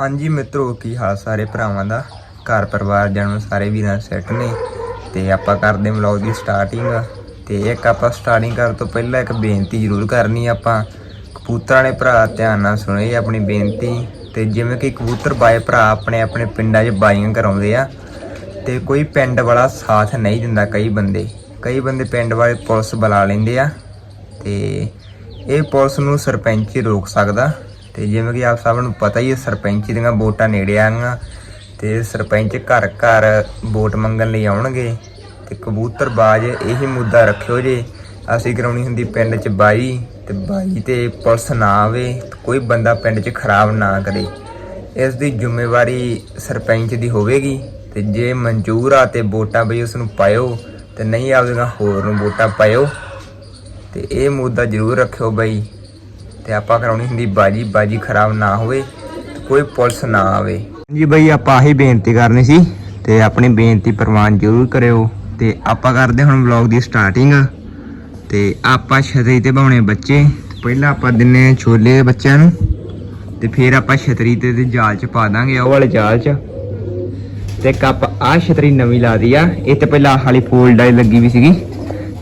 ਹਾਂਜੀ ਮਿੱਤਰੋ, ਕੀ ਹਾਲ ਸਾਰੇ ਭਰਾਵਾਂ ਦਾ? ਘਰ ਪਰਿਵਾਰ ਜਨਮ ਸਾਰੇ ਵੀਰਾਂ ਸੈੱਟ ਨੇ। ਤੇ ਆਪਾਂ ਕਰਦੇ ਵਲੌਗ ਦੀ ਸਟਾਰਟਿੰਗ ਤੇ ਇੱਕ ਆਪਾਂ ਸਟਾਰਟਿੰਗ ਕਰਨ ਤੋਂ ਪਹਿਲਾਂ ਇੱਕ ਬੇਨਤੀ ਜ਼ਰੂਰ ਕਰਨੀ ਆਪਾਂ। ਕਬੂਤਰਾਂ ਨੇ ਭਰਾ, ਧਿਆਨ ਨਾਲ ਸੁਣੋ ਜੀ ਆਪਣੀ ਬੇਨਤੀ। ਤੇ ਜਿਵੇਂ ਕਿ ਕਬੂਤਰ ਬਾਏ ਭਰਾ ਆਪਣੇ ਆਪਣੇ ਪਿੰਡਾਂ 'ਚ ਬਾਈਆਂ ਕਰਾਉਂਦੇ ਆ। ਤੇ ਕੋਈ ਪਿੰਡ ਵਾਲਾ ਸਾਥ ਨਹੀਂ ਦਿੰਦਾ ਕਈ ਬੰਦੇ। ਕਈ ਬੰਦੇ ਪਿੰਡ ਵਾਲੇ ਪੁਲਿਸ ਬੁਲਾ ਲੈਂਦੇ ਆ। ਤੇ ਇਹ ਪੁਲਿਸ ਨੂੰ ਸਰਪੰਚ ਹੀ ਰੋਕ ਸਕਦਾ। ਤੇ ਜਿਵੇਂ ਕਿ ਆਪ ਸਭ ਨੂੰ ਪਤਾ ਹੀ ਹੈ, ਸਰਪੰਚੀ ਦੀਆਂ ਵੋਟਾਂ ਨੇੜੇ ਆਈਆਂ ਤੇ ਸਰਪੰਚ ਘਰ ਘਰ ਵੋਟ ਮੰਗਣ ਲਈ ਆਉਣਗੇ ਤੇ ਕਬੂਤਰਬਾਜ਼ ਇਹੀ ਮੁੱਦਾ ਰੱਖਿਓ ਜੇ। ਅਸੀਂ ਕਰਾਉਣੀ ਹੁੰਦੀ ਪਿੰਡ 'ਚ ਬਾਈ ਤੇ ਬਾਈ ਤੇ ਪੁਲਿਸ ਨਾ ਆਵੇ ਕੋਈ ਬੰਦਾ ਪਿੰਡ 'ਚ ਖਰਾਬ ਨਾ ਕਰੇ। ਇਸ ਦੀ ਜ਼ਿੰਮੇਵਾਰੀ ਸਰਪੰਚ ਦੀ ਹੋਵੇਗੀ ਤੇ ਜੇ ਮਨਜ਼ੂਰ ਆ ਤੇ ਵੋਟਾਂ ਬਈ ਉਸ ਨੂੰ ਪਾਇਓ ਤੇ ਨਹੀਂ ਆਪਦੀਆਂ ਹੋਰ ਨੂੰ ਵੋਟਾਂ ਪਾਇਓ ਤੇ ਇਹ ਮੁੱਦਾ ਜ਼ਰੂਰ ਰੱਖਿਓ ਬਈ। ਤੇ ਆਪਾਂ ਕਰਾਉਣੀ ਹੁੰਦੀ ਬਾਜੀ ਬਾਜੀ ਖਰਾਬ ਨਾ ਹੋਵੇ, ਕੋਈ ਪੁਲਿਸ ਨਾ ਆਵੇ। ਜੀ ਬਈ, ਆਪਾਂ ਆਹੀ ਬੇਨਤੀ ਕਰਨੀ ਸੀ ਤੇ ਆਪਣੀ ਬੇਨਤੀ ਪ੍ਰਵਾਨ ਜ਼ਰੂਰ ਕਰਿਓ ਤੇ ਆਪਾਂ ਕਰਦੇ ਹੁਣ ਵਲੌਗ ਦੀ ਸਟਾਰਟਿੰਗ ਤੇ ਆਪਾਂ ਛਤਰੀ ਤੇ ਬਾਉਣੇ ਬੱਚੇ। ਪਹਿਲਾਂ ਆਪਾਂ ਦਿੰਨੇ ਛੋਲੇ ਬੱਚਿਆਂ ਨੂੰ ਤੇ ਫਿਰ ਆਪਾਂ ਛਤਰੀ ਤੇ ਤੇ ਜਾਲ ਚ ਪਾ ਦਾਂਗੇ ਉਹ ਵਾਲੇ ਜਾਲ ਚ। ਤੇ ਕੱਪ ਆ ਛਤਰੀ ਨਵੀਂ ਲਾ ਦੀ ਆ। ਇਹ ਤੇ ਪਹਿਲਾਂ ਹਾਲੀ ਵਾਲੀ ਫੋਲਡ ਆਈ ਲੱਗੀ ਵੀ ਸੀਗੀ।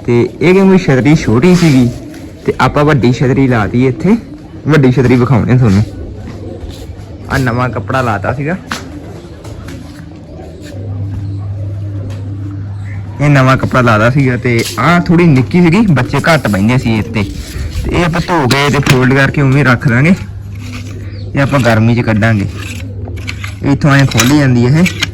ਤੇ ਇਹ ਕਿਉਂਕਿ ਛਤਰੀ ਛੋਟੀ ਸੀਗੀ। ਤੇ ਆਪਾਂ ਵੱਡੀ ਛਤਰੀ ਲਾਤੀ ਇੱਥੇ। ਵੱਡੀ ਛਤਰੀ ਵਿਖਾਉਣੇ ਤੁਹਾਨੂੰ। ਆ ਨਵਾਂ ਕੱਪੜਾ ਲਾਤਾ ਸੀਗਾ। ਇਹ ਨਵਾਂ ਕੱਪੜਾ ਲਾਦਾ ਸੀਗਾ ਤੇ ਆਹ ਥੋੜੀ ਨਿੱਕੀ ਸੀਗੀ, ਬੱਚੇ ਘੱਟ ਬੈਂਦੇ ਸੀ ਇੱਥੇ। ਤੇ ਇਹ ਆਪਾਂ ਧੋ ਕੇ ਤੇ ਫੋਲਡ ਕਰਕੇ ਉਵੇਂ ਰੱਖ ਦਾਂਗੇ। ਇਹ ਆਪਾਂ ਗਰਮੀ 'ਚ ਕੱਢਾਂਗੇ। ਇੱਥੋਂ ਐ ਖੋਲੀ ਜਾਂਦੀ ਹੈ ਇਹ।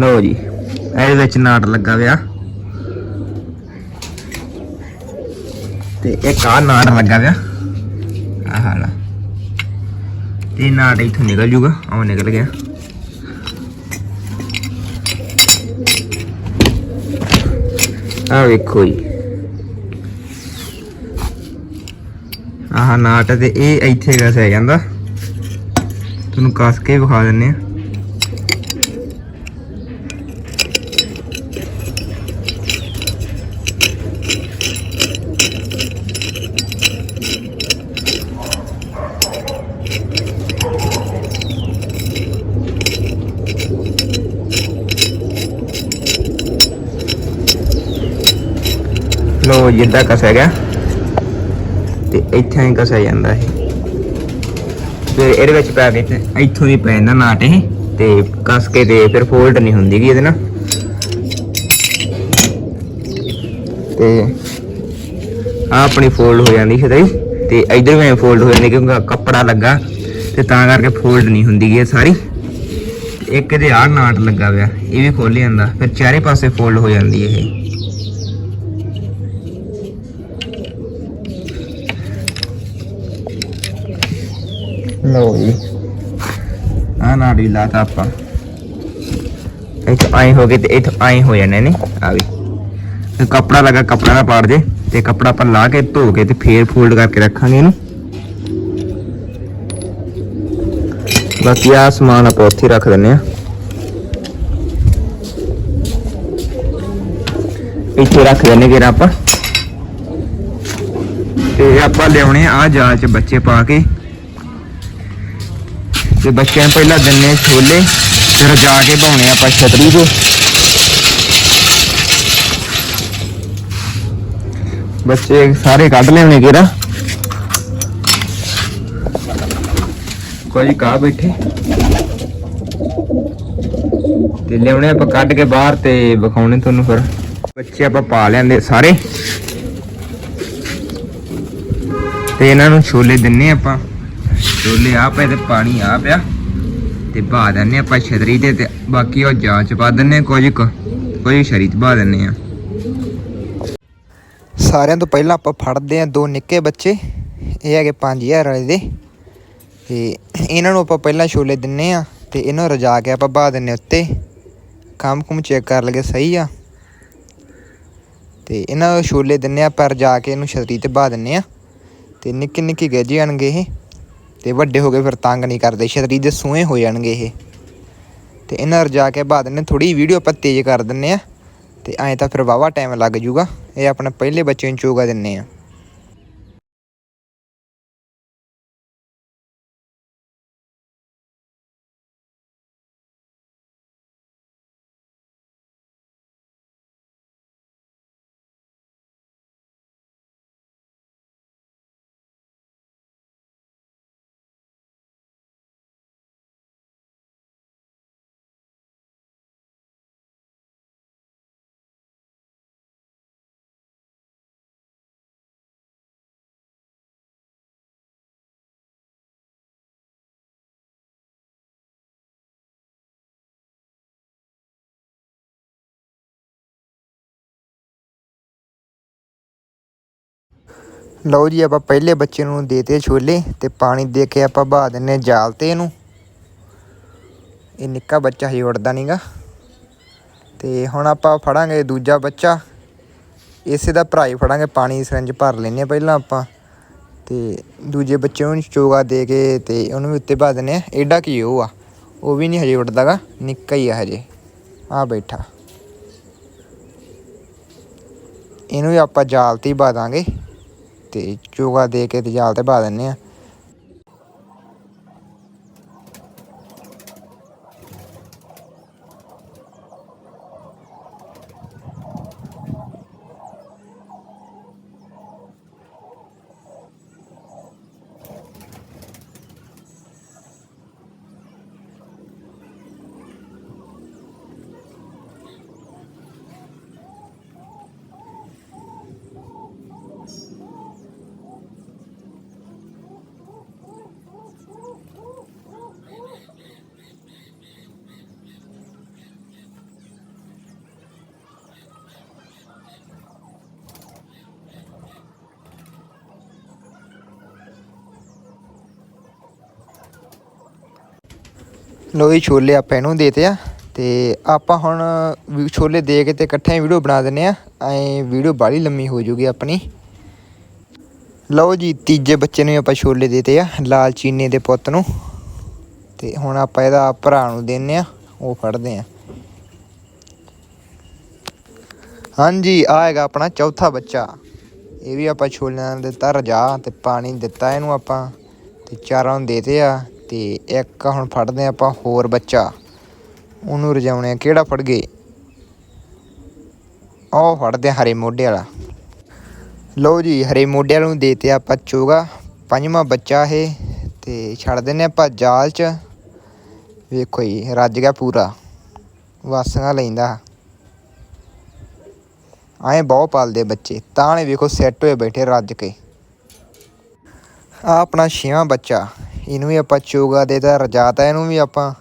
ਲਓ ਜੀ, ਇਹਦੇ ਵਿੱਚ ਨਾਟ ਲੱਗਾ ਵਿਆ ਤੇ ਇੱਕ ਆ ਨਾਟ ਲੱਗਾ ਵਿਆ ਆਹ ਹਾਲਾ ਤੇ ਨਾਟ ਇੱਥੋਂ ਨਿਕਲ ਜੂਗਾ ਆਹ ਨਿਕਲ ਗਿਆ। ਆ ਵੇਖੋ ਜੀ। ਆਹ ਨਾਟ ਤੇ ਇਹ ਇੱਥੇ ਕਸ ਘਸਿਆ ਜਾਂਦਾ। ਤੁਹਾਨੂੰ ਕਸ ਕੇ ਵਿਖਾ ਦਿੰਨੇ ਆ। ਲੋ ਜਿੱਦਾਂ ਕਸਿਆ ਗਿਆ ਤੇ ਇੱਥੇ ਹੀ ਕਸਿਆ ਜਾਂਦਾ ਇਹ। ਫਿਰ ਇਹਦੇ ਵਿੱਚ ਪੈ ਕੇ ਤੇ ਇੱਥੋਂ ਦੀ ਪੈ ਜਾਂਦਾ ਨਾਟ ਇਹ। ਤੇ ਕਸ ਕੇ ਤੇ ਫਿਰ ਫੋਲਡ ਨਹੀਂ ਹੁੰਦੀ ਗੀ ਇਹਦੇ ਨਾਲ। ਤੇ ਆ ਆਪਣੀ ਫੋਲਡ ਹੋ ਜਾਂਦੀ ਛਤਰੀ ਤੇ ਇਧਰ ਵੀ ਫੋਲਡ ਹੋ ਜਾਂਦੀ ਕਿਉਂਕਿ ਕੱਪੜਾ ਲੱਗਾ। ਤੇ ਤਾਂ ਕਰਕੇ ਫੋਲਡ ਨਹੀਂ ਹੁੰਦੀ ਗੀ ਇਹ ਸਾਰੀ। ਇੱਕ ਇਹਦੇ ਆਹ ਨਾਟ ਲੱਗਾ ਹੋਇਆ ਇਹ ਵੀ ਖੋਲ ਜਾਂਦਾ। ਫਿਰ ਚਾਰੇ ਪਾਸੇ ਫੋਲਡ ਹੋ ਜਾਂਦੀ ਇਹ। ਲਓ ਜੀ। ਆ ਨਾੜੀ ਲਾਤਾ ਆਪਾਂ। ਇੱਥੇ ਆਏ ਹੋ ਗਏ ਤੇ ਇੱਥੇ ਆਏ ਹੋ ਜਾਣੇ ਨੇ। ਆ ਵੀ। ਤੇ ਕੱਪੜਾ ਲਗਾ, ਕੱਪੜਾ ਨਾ ਪਾੜ ਜੇ। ਤੇ ਕੱਪੜਾ ਆਪਾਂ ਲਾ ਕੇ ਧੋ ਕੇ ਤੇ ਫੇਰ ਫੋਲਡ ਕਰਕੇ ਰੱਖਾਂਗੇ ਇਹਨੂੰ। ਬਾਕੀ ਆ ਸਮਾਨ ਆਪਾਂ ਉੱਥੇ ਰੱਖ ਦਿੰਨੇ ਆ ਇੱਥੇ ਰੱਖ ਦਿੰਨੇ ਕਿ ਆਪਾਂ। ਤੇ ਆਪਾਂ ਲਿਆਉਣੇ ਆ ਜਾਲ ਚ ਬੱਚੇ ਪਾ ਕੇ। ਤੇ ਬੱਚਿਆਂ ਨੂੰ ਪਹਿਲਾਂ ਦਿੰਨੇ ਛੋਲੇ, ਫਿਰ ਜਾ ਕੇ ਭਾਉਣੇ ਆਪਾਂ ਛਤਰੀ ਤੇ ਬੱਚੇ ਸਾਰੇ ਕੱਢ ਲਿਆਉਣੇ ਕਿਹੜਾ? ਕੋਈ ਕਾ ਬੈਠੇ? ਤੇ ਲਿਆਉਣੇ ਆਪਾਂ ਕੱਢ ਕੇ ਬਾਹਰ ਤੇ ਵਿਖਾਉਣੇ ਤੁਹਾਨੂੰ ਫਿਰ। ਬੱਚੇ ਆਪਾਂ ਪਾ ਲਿਆਂਦੇ ਸਾਰੇ। ਤੇ ਇਹਨਾਂ ਨੂੰ ਛੋਲੇ ਦਿੰਨੇ ਆਪਾਂ। ਛੋਲੇ ਆ ਪਏ ਤੇ ਪਾਣੀ ਆ ਪਿਆ। ਤੇ ਪਾ ਦਿੰਨੇ ਆਪਾਂ ਛਤਰੀ ਤੇ ਤੇ ਬਾਕੀ ਉਹ ਜਾਂਚ ਪਾ ਦਿੰਨੇ ਕੁਝ ਕੋਈ ਸ਼ਰੀਤ ਪਾ ਦਿੰਨੇ ਆ। ਸਾਰਿਆਂ ਤੋਂ ਪਹਿਲਾਂ ਆਪਾਂ ਫੜਦੇ ਆ ਦੋ ਨਿੱਕੇ ਬੱਚੇ। ਇਹ ਹੈਗੇ 5000 ਵਾਲੇ ਦੇ। ਤੇ ਇਹਨਾਂ ਨੂੰ ਆਪਾਂ ਪਹਿਲਾਂ ਛੋਲੇ ਦਿੰਨੇ ਆ ਤੇ ਇਹਨਾਂ ਨੂੰ ਰਜਾ ਕੇ ਆਪਾਂ ਬਾ ਦਿੰਨੇ ਉੱਤੇ। ਕੰਮ ਕੁਮ ਚੈੱਕ ਕਰ ਲਗੇ ਸਹੀ ਆ। ਤੇ ਇਹਨਾਂ ਨੂੰ ਛੋਲੇ ਦਿੰਨੇ ਆ ਪਰ ਜਾ ਕੇ ਇਹਨੂੰ ਛਤਰੀ ਤੇ ਬਾ ਦਿੰਨੇ ਆ। ਤੇ ਨਿੱਕੇ ਨਿੱਕੇ ਗੱਜ ਜਾਣਗੇ ਇਹ। ਤੇ ਵੱਡੇ ਹੋ ਗਏ ਫਿਰ ਤੰਗ ਨਹੀਂ ਕਰਦੇ ਛਤਰੀ ਦੇ ਸੂਹੇ ਹੋ ਜਾਣਗੇ ਇਹ। ਤੇ ਇਹਨਾਂ ਰਜਾ ਕੇ ਬਾਅਦ ਨੇ ਥੋੜੀ ਵੀਡੀਓ ਆਪਾਂ ਤੇਜ਼ ਕਰ ਦਿੰਨੇ ਆ ਤੇ ਐਂ ਤਾਂ ਫਿਰ ਵਾਵਾ ਟਾਈਮ ਲੱਗ ਜੂਗਾ। ਇਹ ਆਪਣੇ ਪਹਿਲੇ ਬੱਚੇ ਨੂੰ ਚੋਗਾ ਦਿੰਨੇ ਆ ਲਓ ਜੀ, ਆਪਾਂ ਪਹਿਲੇ ਬੱਚੇ ਨੂੰ ਦੇਤੇ ਛੋਲੇ ਤੇ ਪਾਣੀ ਦੇ ਕੇ ਆਪਾਂ ਬਹਾ ਦਿੰਨੇ ਜਾਲ ਤੇ ਇਹਨੂੰ। ਇਹ ਨਿੱਕਾ ਬੱਚਾ ਹਜੇ ਉੱਡਦਾ ਨਹੀਂਗਾ ਤੇ ਹੁਣ ਆਪਾਂ ਫੜਾਂਗੇ ਦੂਜਾ ਬੱਚਾ। ਇਸੇ ਦਾ ਭਰਾ ਹੀ ਫੜਾਂਗੇ, ਪਾਣੀ ਦੀ ਸਿਰੰਜ ਭਰ ਲੈਨੇ ਆ ਪਹਿਲਾਂ ਆਪਾਂ। ਤੇ ਦੂਜੇ ਬੱਚੇ ਨੂੰ ਚੋਗਾ ਦੇ ਕੇ ਤੇ ਉਹਨੂੰ ਵੀ ਉੱਤੇ ਪਾ ਦਿੰਨੇ ਆ ਐਡਾ ਕੀ ਉਹ ਆ? ਉਹ ਵੀ ਨਹੀਂ ਹਜੇ ਉੱਡਦਾਗਾ, ਨਿੱਕਾ ਹੀ ਆ ਹਜੇ। ਆ ਬੈਠਾ। ਇਹਨੂੰ ਵੀ ਆਪਾਂ ਜਾਲ ਤੇ ਹੀ ਪਾ ਦਾਂਗੇ। ਤੇ ਚੋਗਾ ਦੇ ਕੇ ਤੇ ਜਾਲ ਤੇ ਪਾ ਦਿੰਨੇ ਆ। ਲੋ ਜੀ, ਛੋਲੇ ਆਪਾਂ ਇਹਨੂੰ ਦੇਤੇ ਆ ਤੇ ਆਪਾਂ ਹੁਣ ਵੀ ਛੋਲੇ ਦੇ ਕੇ ਤੇ ਇਕੱਠੇ ਵੀਡੀਓ ਬਣਾ ਦਿੰਨੇ ਆ। ਐ ਵੀਡੀਓ ਬਾਲੀ ਲੰਮੀ ਹੋ ਜੂਗੀ ਆਪਣੀ। ਲਓ ਜੀ, ਤੀਜੇ ਬੱਚੇ ਨੂੰ ਆਪਾਂ ਛੋਲੇ ਦੇਤੇ ਆ, ਲਾਲ ਚੀਨੇ ਦੇ ਪੁੱਤ ਨੂੰ। ਤੇ ਹੁਣ ਆਪਾਂ ਇਹਦਾ ਭਰਾ ਨੂੰ ਦਿੰਨੇ ਆ, ਉਹ ਫੜਦੇ ਆ। ਹਾਂਜੀ, ਆ ਹੈਗਾ ਆਪਣਾ ਚੌਥਾ ਬੱਚਾ। ਇਹ ਵੀ ਆਪਾਂ ਛੋਲਿਆਂ ਨਾਲ ਦਿੱਤਾ ਰਜਾ ਤੇ ਪਾਣੀ ਦਿੱਤਾ ਇਹਨੂੰ ਆਪਾਂ। ਤੇ ਚਾਰਾਂ ਨੂੰ ਦੇਤੇ ਆ। ਤੇ ਇੱਕ ਹੁਣ ਫੜਦੇ ਆ ਆਪਾਂ ਹੋਰ ਬੱਚਾ। ਉਹਨੂੰ ਰਜਾਉਣੇ ਕਿਹੜਾ ਫੜ ਗਏ? ਉਹ ਫੜਦੇ ਆ ਹਰੇ ਮੋਢੇ ਵਾਲਾ। ਲਓ ਜੀ, ਹਰੇ ਮੋਢੇ ਵਾਲੇ ਨੂੰ ਦੇਤੇ ਆਪਾਂ ਚੋਗਾ। ਪੰਜਵਾਂ ਬੱਚਾ ਇਹ ਤੇ ਛੱਡ ਦਿੰਨੇ ਆਪਾਂ ਜਾਲ 'ਚ। ਵੇਖੋ ਜੀ, ਰੱਜ ਗਿਆ ਪੂਰਾ। ਵਾਸੀਆਂ ਲੈਂਦਾ। ਆਏ ਬਹੁਤ ਪਾਲਦੇ ਬੱਚੇ। ਤਾਂ ਨੇ ਵੇਖੋ ਸੈੱਟ ਹੋਏ ਬੈਠੇ ਰੱਜ ਕੇ। ਆ ਆਪਣਾ ਛੇਵਾਂ ਬੱਚਾ। ਇਹਨੂੰ ਵੀ ਆਪਾਂ ਚੋਗਾ ਦੇਤਾ ਰਜਾਤਾ ਇਹਨੂੰ ਵੀ ਆਪਾਂ।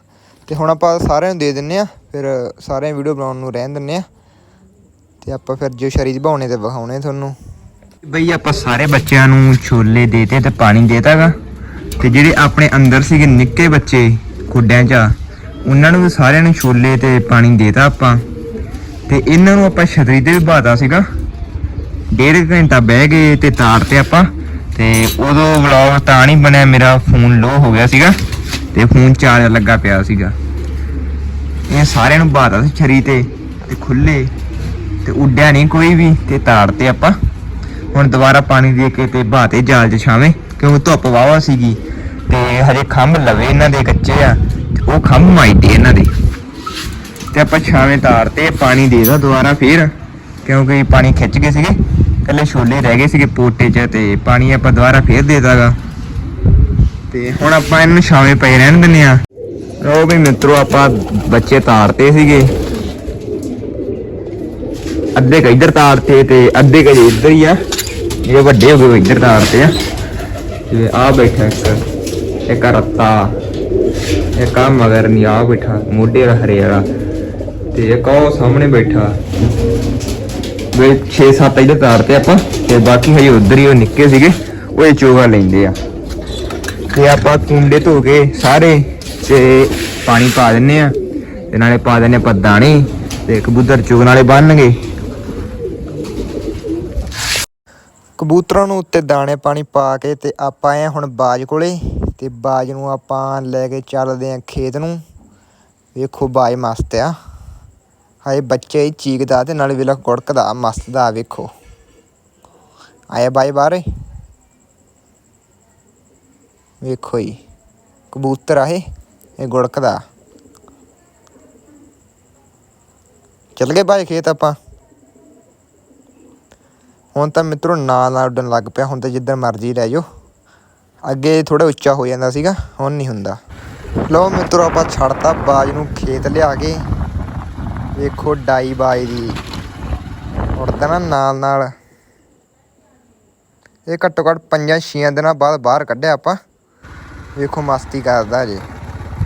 ਤੇ ਹੁਣ ਆਪਾਂ ਸਾਰਿਆਂ ਨੂੰ ਦੇ ਦਿੰਨੇ ਆ, ਫਿਰ ਸਾਰਿਆਂ ਵੀਡੀਓ ਬਣਾਉਣ ਨੂੰ ਰਹਿਣ ਦਿੰਨੇ ਆ। ਤੇ ਆਪਾਂ ਫਿਰ ਜੋ ਸ਼ਰੀਰ ਭਾਉਣੇ ਤੇ ਵਿਖਾਉਣੇ ਤੁਹਾਨੂੰ। ਬਈ ਆਪਾਂ ਸਾਰੇ ਬੱਚਿਆਂ ਨੂੰ ਛੋਲੇ ਦੇਤੇ ਤੇ ਪਾਣੀ ਦੇਤਾਗਾ ਤੇ ਜਿਹੜੇ ਆਪਣੇ ਅੰਦਰ ਸੀਗੇ ਨਿੱਕੇ ਬੱਚੇ ਖੁੱਡਿਆਂ 'ਚ, ਉਹਨਾਂ ਨੂੰ ਵੀ ਸਾਰਿਆਂ ਨੂੰ ਛੋਲੇ ਤੇ ਪਾਣੀ ਦੇਤਾ ਆਪਾਂ। ਤੇ ਇਹਨਾਂ ਨੂੰ ਆਪਾਂ ਛਤਰੀ ਤੇ ਵੀ ਬਾਤਾ ਸੀਗਾ। ਡੇਢ ਘੰਟਾ ਬਹਿ ਗਏ ਤੇ ਤਾਰ ਤੇ ਆਪਾਂ। ਤੇ ਉਦੋਂ ਵਲੌਗ ਤਾਂ ਨਹੀਂ ਬਣਿਆ, ਮੇਰਾ ਫੋਨ ਲੋ ਹੋ ਗਿਆ ਸੀਗਾ ਤੇ ਫੋਨ ਚਾਰਜ ਲੱਗਾ ਪਿਆ ਸੀਗਾ। ਇਹ ਸਾਰਿਆਂ ਨੂੰ ਬਾਤਾ ਸੀ ਛਰੀ ਤੇ ਤੇ ਖੁੱਲੇ ਤੇ ਉੱਡਿਆ ਨਹੀਂ ਕੋਈ ਵੀ ਤੇ ਤਾੜ ਤੇ ਆਪਾਂ। ਹੁਣ ਦੁਬਾਰਾ ਪਾਣੀ ਦੇ ਕੇ ਤੇ ਬਾਤੇ ਜਾਲ 'ਚ ਛਾਵੇਂ, ਕਿਉਂਕਿ ਧੁੱਪ ਵਾਵਾ ਸੀਗੀ ਤੇ ਹਜੇ ਖੰਭ ਲਵੇ ਇਹਨਾਂ ਦੇ ਕੱਚੇ ਆ ਉਹ ਖੰਭ ਮਾਈਦੇ ਇਹਨਾਂ ਦੇ। ਤੇ ਆਪਾਂ ਛਾਵੇਂ ਤਾਰ ਤੇ ਪਾਣੀ ਦੇ ਦਾ ਦੁਬਾਰਾ ਫੇਰ, ਕਿਉਂਕਿ ਪਾਣੀ ਖਿੱਚ ਗਏ ਸੀਗੇ। ਕੱਲੇ ਛੋਲੇ ਰਹਿ ਗਏ ਸੀਗੇ ਪੋਟੇ 'ਚ ਤੇ ਪਾਣੀ ਆਪਾਂ ਦੁਬਾਰਾ ਫੇਰ ਦੇ ਦਾਗਾ ਤੇ ਹੁਣ ਆਪਾਂ ਇਹਨੂੰ ਨੂੰ ਛਾਵੇਂ ਪਏ ਰਹਿਣ ਦਿੰਨੇ ਆ ਉਹ ਵੀ ਮਿੱਤਰੋ, ਆਪਾਂ ਬੱਚੇ ਤਾਰਤੇ ਸੀਗੇ। ਅੱਧੇ ਕ ਇੱਧਰ ਤਾਰਤੇ ਤੇ ਅੱਧੇ ਕ ਇੱਧਰ ਹੀ ਆ। ਇਹ ਵੱਡੇ ਹੋ ਗਏ, ਉਹ ਇੱਧਰ ਤਾਰਤੇ ਆ। ਤੇ ਆ ਬੈਠਾ ਇੱਕ ਇੱਕ ਰੱਤਾ, ਇੱਕ ਆ ਮਗਰ ਨਹੀਂ ਆ ਬੈਠਾ, ਮੋਢੇ ਵਾਲਾ ਹਰੇ ਵਾਲਾ। ਤੇ ਇੱਕ ਉਹ ਸਾਹਮਣੇ ਬੈਠਾ। ਵੇ 6-7 ਇੱਧਰ ਤਾਰਤੇ ਆਪਾਂ, ਤੇ ਬਾਕੀ ਹਜੇ ਉਧਰ ਹੀ ਉਹ ਨਿੱਕੇ ਸੀਗੇ, ਉਹ ਇਹ ਚੋਗਾ ਲੈਂਦੇ ਆ। ਤੇ ਆਪਾਂ ਕੁੰਡੇ ਧੋ ਕੇ ਸਾਰੇ ਤੇ ਪਾਣੀ ਪਾ ਦਿੰਨੇ ਆ, ਤੇ ਨਾਲੇ ਪਾ ਦਿੰਨੇ ਆਪਾਂ ਦਾਣੇ, ਤੇ ਕਬੂਤਰ ਚੁਗਣ ਵਾਲੇ ਬੰਨਣਗੇ। ਕਬੂਤਰਾਂ ਨੂੰ ਉੱਤੇ ਦਾਣੇ ਪਾਣੀ ਪਾ ਕੇ ਤੇ ਆਪਾਂ ਆਏ ਹੁਣ ਬਾਜ ਕੋਲੇ, ਤੇ ਬਾਜ ਨੂੰ ਆਪਾਂ ਲੈ ਕੇ ਚੱਲਦੇ ਆਂ ਖੇਤ ਨੂੰ। ਵੇਖੋ ਬਾਜ਼ ਮਸਤ ਆ। ਹਾਏ ਬੱਚੇ ਚੀਕਦਾ ਤੇ ਨਾਲ ਵੇਲਾ ਗੁੜਕਦਾ ਮਸਤਦਾ ਵੇਖੋ। ਆਇਆ ਬਾਈ ਬਾਹਰ? ਵੇਖੋ ਜੀ, ਕਬੂਤਰ ਆ ਇਹ ਗੁੜਕਦਾ ਚੱਲ ਗਏ ਬਾਈ ਖੇਤ ਆਪਾਂ। ਹੁਣ ਤਾਂ ਮਿੱਤਰੋ ਨਾਲ ਨਾਲ ਉੱਡਣ ਲੱਗ ਪਿਆ, ਹੁਣ ਤਾਂ ਜਿੱਧਰ ਮਰਜ਼ੀ ਲੈ ਜਾਓ। ਅੱਗੇ ਥੋੜਾ ਉੱਚਾ ਹੋ ਜਾਂਦਾ ਸੀਗਾ, ਹੁਣ ਨਹੀਂ ਹੁੰਦਾ। ਲਓ ਮਿੱਤਰੋ ਆਪਾਂ ਛੱਡਤਾ ਬਾਜ ਨੂੰ ਖੇਤ ਲਿਆ ਕੇ। ਵੇਖੋ ਡਾਈ ਬਾਈ ਦੀ। ਉੜਦਾ ਨਾ ਨਾਲ ਨਾਲ। ਇਹ ਘੱਟੋ ਘੱਟ ਪੰਜਾਂ ਛੀਆਂ ਦਿਨਾਂ ਬਾਅਦ ਬਾਹਰ ਕੱਢਿਆ ਆਪਾਂ। ਵੇਖੋ ਮਸਤੀ ਕਰਦਾ ਜੇ।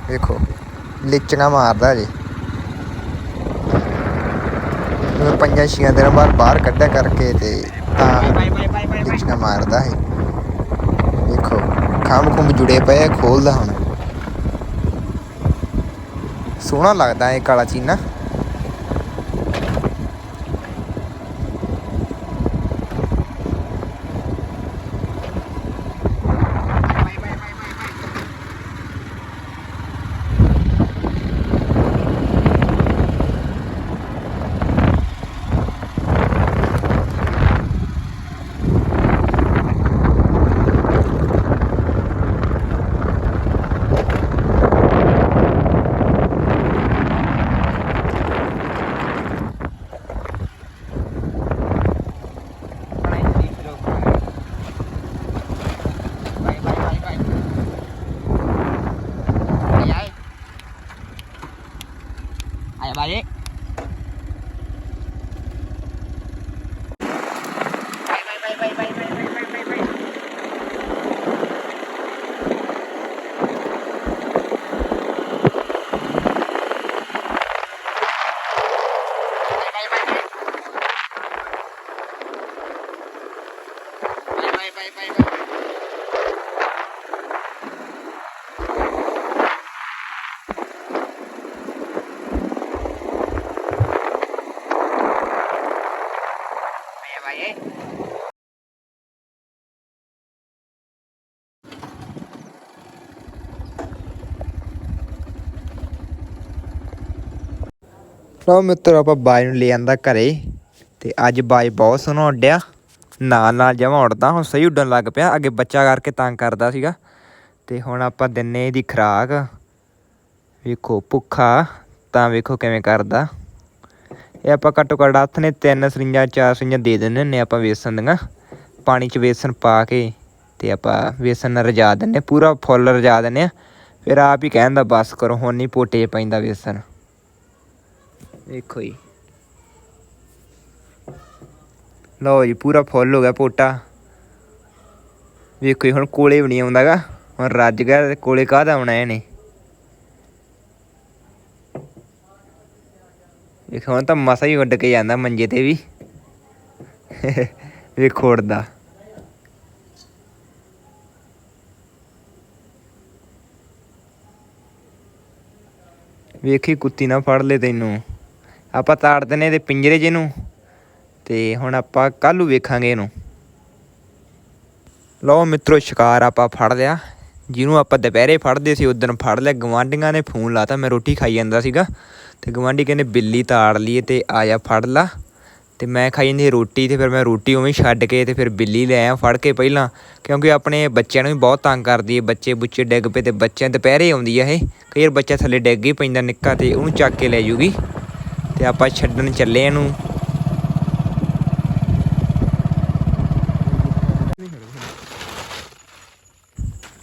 ਵੇਖੋ ਲਿਚਣਾ ਮਾਰਦਾ ਜੇ। ਮੈਂ ਪੰਜਾਂ ਛੀਆਂ ਦਿਨਾਂ ਬਾਅਦ ਬਾਹਰ ਕੱਢਿਆ ਕਰਕੇ ਤੇ ਤਾਂ ਲਿਚਣਾ ਮਾਰਦਾ ਹੈ ਵੇਖੋ ਖਾਮ ਖੁੰਮ ਜੁੜੇ ਪਏ ਖੋਲਦਾ ਹੁਣ। ਸੋਹਣਾ ਲੱਗਦਾ ਇਹ ਕਾਲਾ ਚੀਨਾ। ਲਓ ਮਿੱਤਰ, ਆਪਾਂ ਬਾਈ ਨੂੰ ਲੈ ਆਂਦਾ ਘਰੇ ਤੇ ਅੱਜ ਬਾਈ ਬਹੁਤ ਸੋਹਣਾ ਉੱਡਿਆ। ਨਾਲ ਨਾਲ ਜਮਾਂ ਉੱਡਦਾ, ਹੁਣ ਸਹੀ ਉੱਡਣ ਲੱਗ ਪਿਆ। ਅੱਗੇ ਬੱਚਾ ਕਰਕੇ ਤੰਗ ਕਰਦਾ ਸੀਗਾ। ਤੇ ਹੁਣ ਆਪਾਂ ਦਿੰਨੇ ਇਹਦੀ ਖੁਰਾਕ। ਵੇਖੋ, ਭੁੱਖਾ, ਤਾਂ ਵੇਖੋ ਕਿਵੇਂ ਕਰਦਾ। ਇਹ ਆਪਾਂ ਘੱਟੋ ਘੱਟ ਹੱਥ ਨੇ, ਤਿੰਨ ਸਰਿੰਜਾਂ ਚਾਰ ਸਰਿੰਜਾਂ ਦੇ ਦਿੰਦੇ ਹੁੰਦੇ ਆਪਾਂ ਵੇਸਣ ਦੀਆਂ। ਪਾਣੀ 'ਚ ਵੇਸਣ ਪਾ ਕੇ ਤੇ ਆਪਾਂ ਵੇਸਣ ਨਾਲ ਰਜਾ ਦਿੰਨੇ ਪੂਰਾ ਫੁੱਲ ਰਜਾ ਦਿੰਨੇ ਆ। ਫਿਰ ਆਪ ਹੀ ਕਹਿੰਦਾ, ਬਸ ਕਰੋ, ਹੁਣ ਨਹੀਂ ਪੋਟੇ 'ਚ ਪੈਂਦਾ ਵੇਸਣ। ਵੇਖੋ ਜੀ। ਲਓ ਜੀ, ਪੂਰਾ ਫੁੱਲ ਹੋ ਗਿਆ ਪੋਟਾ। ਵੇਖੋ ਜੀ, ਹੁਣ ਕੋਲੇ ਵੀ ਨਹੀਂ ਆਉਂਦਾਗਾ। ਹੁਣ ਰੱਜ ਗਿਆ ਤੇ ਕੋਲੇ ਕਾਹਦਾ ਆਉਣਾ ਇਹਨੇ? ਵੇਖੋ, ਹੁਣ ਤਾਂ ਮਸਾ ਹੀ ਉੱਡ ਕੇ ਜਾਂਦਾ ਮੰਜੇ ਤੇ ਵੀ। ਵੇਖੋ ਉੱਡਦਾ। ਵੇਖੀ ਕੁੱਤੀ ਨਾ ਫੜ ਲੇ ਤੈਨੂੰ। ਆਪਾਂ ਤਾੜ ਦਿੰਨੇ ਇਹਦੇ ਪਿੰਜਰੇ 'ਚ ਇਹਨੂੰ ਤੇ ਹੁਣ ਆਪਾਂ ਕੱਲ੍ਹ ਨੂੰ ਵੇਖਾਂਗੇ ਇਹਨੂੰ। ਲਓ ਮਿੱਤਰੋ, ਸ਼ਿਕਾਰ ਆਪਾਂ ਫੜ ਲਿਆ। ਜਿਹਨੂੰ ਆਪਾਂ ਦੁਪਹਿਰੇ ਫੜਦੇ ਸੀ, ਉਦੋਂ ਫੜ ਲਿਆ। ਗਵਾਂਢੀਆਂ ਨੇ ਫੋਨ ਲਾਤਾ, ਮੈਂ ਰੋਟੀ ਖਾਈ ਜਾਂਦਾ ਸੀਗਾ। ਤੇ ਗਵਾਂਢੀ ਕਹਿੰਦੇ, ਬਿੱਲੀ ਤਾੜ ਲਈਏ ਤੇ ਆਇਆ ਫੜ ਲਾ। ਤੇ ਮੈਂ ਖਾਈ ਜਾਂਦੀ ਰੋਟੀ ਤੇ ਫਿਰ ਮੈਂ ਰੋਟੀ ਉਵੇਂ ਛੱਡ ਕੇ ਤੇ ਫਿਰ ਬਿੱਲੀ ਲੈ ਆਇਆ ਫੜ ਕੇ ਪਹਿਲਾਂ। ਕਿਉਂਕਿ ਆਪਣੇ ਬੱਚਿਆਂ ਨੂੰ ਵੀ ਬਹੁਤ ਤੰਗ ਕਰਦੀ ਹੈ, ਬੱਚੇ ਬੁੱਚੇ ਡਿੱਗ ਪਏ ਤੇ ਬੱਚਿਆਂ ਦੁਪਹਿਰੇ ਆਉਂਦੀ ਆ ਇਹ। ਕਈ ਵਾਰ ਬੱਚਾ ਥੱਲੇ ਡਿੱਗ ਹੀ ਪੈਂਦਾ ਨਿੱਕਾ ਤੇ ਉਹਨੂੰ ਚੱਕ ਕੇ ਲੈ ਜੂਗੀ। ਤੇ ਆਪਾਂ ਛੱਡਣ ਚੱਲੇ ਇਹਨੂੰ।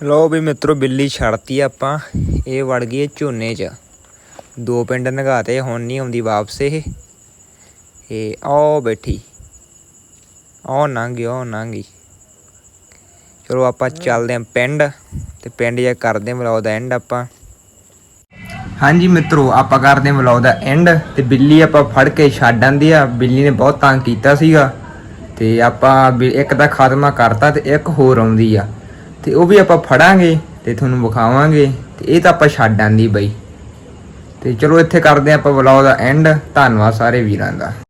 ਲੋ ਵੀ ਮਿੱਤਰੋ, ਬਿੱਲੀ ਛੱਡਤੀ ਆਪਾਂ। ਇਹ ਵੜ ਗਈ ਝੋਨੇ 'ਚ। ਦੋ ਪਿੰਡ ਨਗਾਤੇ, ਹੁਣ ਨਹੀਂ ਆਉਂਦੀ ਵਾਪਸ ਇਹ। ਇਹ ਆਓ ਬੈਠੀ। ਆਹ ਲੰਘ ਗਈ ਉਹ ਚਲੋ ਆਪਾਂ ਚੱਲਦੇ ਆਂ ਪਿੰਡ। ਤੇ ਪਿੰਡ ਜਾ ਕਰਦੇ ਆਂ ਵਲੌਗ ਦਾ ਐਂਡ ਆਪਾਂ। ਹਾਂਜੀ ਮਿੱਤਰੋ, ਆਪਾਂ ਕਰਦੇ ਹਾਂ ਵਲੌਗ ਦਾ ਐਂਡ ਤੇ ਬਿੱਲੀ ਆਪਾਂ ਫੜ ਕੇ ਛੱਡ ਆਂਦੀ ਆ। ਬਿੱਲੀ ਨੇ ਬਹੁਤ ਤੰਗ ਕੀਤਾ ਸੀਗਾ ਤੇ ਆਪਾਂ ਵੀ ਇੱਕ ਦਾ ਖਾਤਮਾ ਕਰਤਾ ਤੇ ਇੱਕ ਹੋਰ ਆਉਂਦੀ ਆ। ਤੇ ਉਹ ਵੀ ਆਪਾਂ ਫੜਾਂਗੇ ਤੇ ਤੁਹਾਨੂੰ ਵਿਖਾਵਾਂਗੇ ਤੇ ਇਹ ਤਾਂ ਆਪਾਂ ਛੱਡ ਆਂਦੀ ਬਈ। ਤੇ ਚਲੋ, ਇੱਥੇ ਕਰਦੇ ਆਂ ਆਪਾਂ ਵਲੌਗ ਦਾ ਐਂਡ ਧੰਨਵਾਦ ਸਾਰੇ ਵੀਰਾਂ ਦਾ।